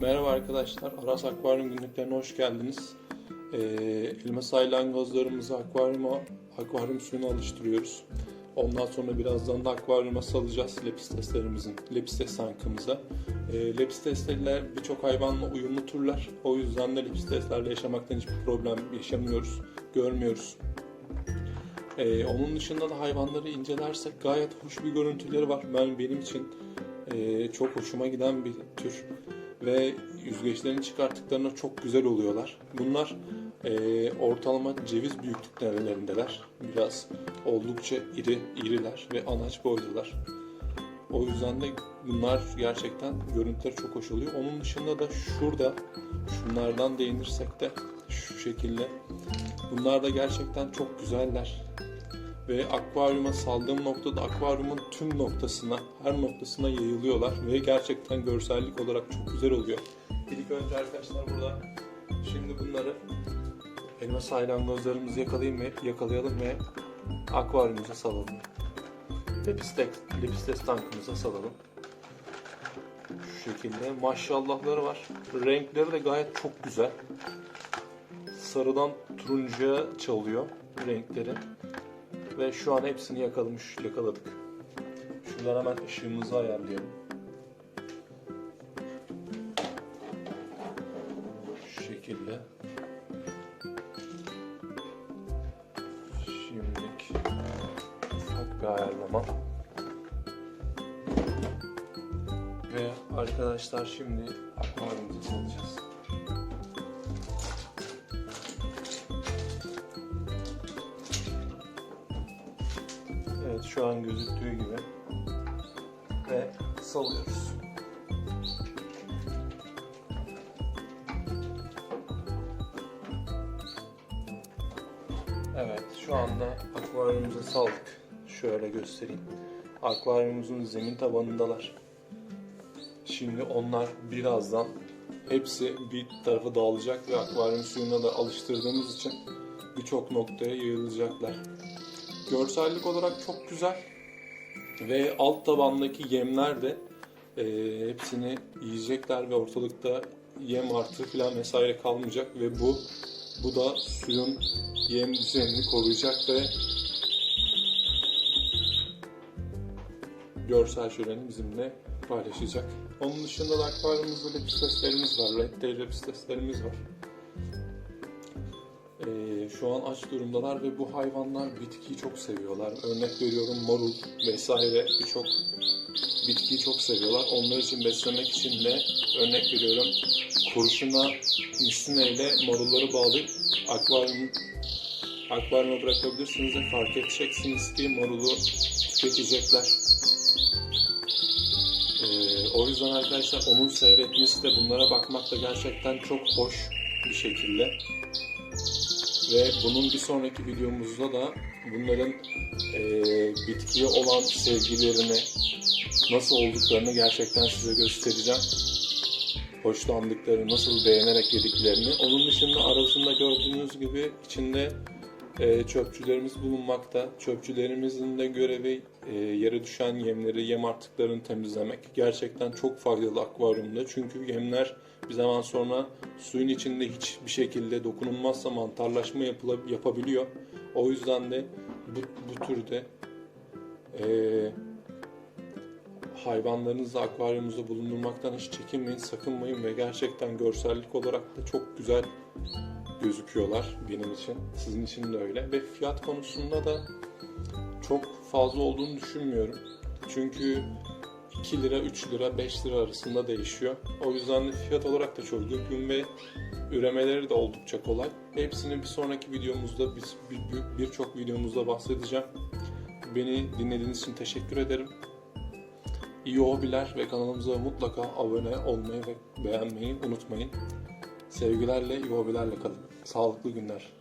Merhaba arkadaşlar, Aras Akvaryum günlüklerine hoş geldiniz. Ee, elma saylangozlarımızı akvaryuma, akvaryum suyuna alıştırıyoruz. Ondan sonra birazdan da akvaryuma salacağız lepisteslerimizin, lepistes tankımıza. Ee, lepistesler birçok hayvanla uyumlu türler. O yüzden de lepisteslerle yaşamaktan hiçbir problem yaşamıyoruz, görmüyoruz. Ee, onun dışında da hayvanları incelersek gayet hoş bir görüntüleri var. Ben benim için e, çok hoşuma giden bir tür ve yüzgeçlerini çıkarttıklarında çok güzel oluyorlar. Bunlar e, ortalama ceviz büyüklüklerindeler. Biraz oldukça iri, iriler ve anaç boylular. O yüzden de bunlar gerçekten görüntüleri çok hoş oluyor. Onun dışında da şurada şunlardan değinirsek de şu şekilde bunlar da gerçekten çok güzeller ve akvaryuma saldığım noktada akvaryumun tüm noktasına, her noktasına yayılıyorlar ve gerçekten görsellik olarak çok güzel oluyor. İlk önce arkadaşlar burada şimdi bunları elma saylangozlarımızı yakalayayım ve yakalayalım ve akvaryumumuza salalım. Lepistes, lepistes tankımıza salalım. Şu şekilde maşallahları var. Renkleri de gayet çok güzel. Sarıdan turuncuya çalıyor renkleri. Ve şu an hepsini yakalamış, yakaladık. Şuradan hemen ışığımızı ayarlayalım. Şu şekilde. Şimdilik ufak bir ayarlama. Ve arkadaşlar şimdi akvaryumuzu salacağız. Evet şu an gözüktüğü gibi. Ve salıyoruz. Evet şu anda akvaryumumuza saldık. Şöyle göstereyim. Akvaryumumuzun zemin tabanındalar. Şimdi onlar birazdan hepsi bir tarafa dağılacak ve akvaryum suyuna da alıştırdığımız için birçok noktaya yayılacaklar. Görsellik olarak çok güzel. Ve alt tabandaki yemler de e, hepsini yiyecekler ve ortalıkta yem artığı falan vesaire kalmayacak ve bu bu da suyun yem düzenini koruyacak ve görsel şöleni bizimle paylaşacak. Onun dışında da akvaryumumuzda lepisteslerimiz var. Red tail lepisteslerimiz var. Şu an aç durumdalar ve bu hayvanlar bitkiyi çok seviyorlar. Örnek veriyorum marul vesaire birçok bitkiyi çok seviyorlar. Onlar için beslemek için de örnek veriyorum kurşuna, misine ile marulları bağlayıp akvaryum akvaryuma bırakabilirsiniz ve fark edeceksiniz ki marulu tüketecekler. Ee, o yüzden arkadaşlar onun seyretmesi de bunlara bakmak da gerçekten çok hoş bir şekilde. Ve bunun bir sonraki videomuzda da bunların e, bitkiye olan sevgilerini nasıl olduklarını gerçekten size göstereceğim. Hoşlandıkları, nasıl beğenerek yediklerini. Onun dışında arasında gördüğünüz gibi içinde e, çöpçülerimiz bulunmakta. Çöpçülerimizin de görevi e, yere düşen yemleri, yem artıklarını temizlemek. Gerçekten çok faydalı akvaryumda. Çünkü yemler bir zaman sonra suyun içinde hiçbir şekilde dokunulmazsa mantarlaşma yapıla- yapabiliyor. O yüzden de bu, bu türde e, hayvanlarınızı akvaryumuzda bulundurmaktan hiç çekinmeyin, sakınmayın ve gerçekten görsellik olarak da çok güzel gözüküyorlar benim için. Sizin için de öyle. Ve fiyat konusunda da çok fazla olduğunu düşünmüyorum. Çünkü 2 lira, 3 lira, 5 lira arasında değişiyor. O yüzden de fiyat olarak da çok uygun ve üremeleri de oldukça kolay. Hepsini bir sonraki videomuzda, biz bir- birçok videomuzda bahsedeceğim. Beni dinlediğiniz için teşekkür ederim. İyi hobiler ve kanalımıza mutlaka abone olmayı ve beğenmeyi unutmayın. Sevgilerle, iyi hobilerle kalın. Sağlıklı günler.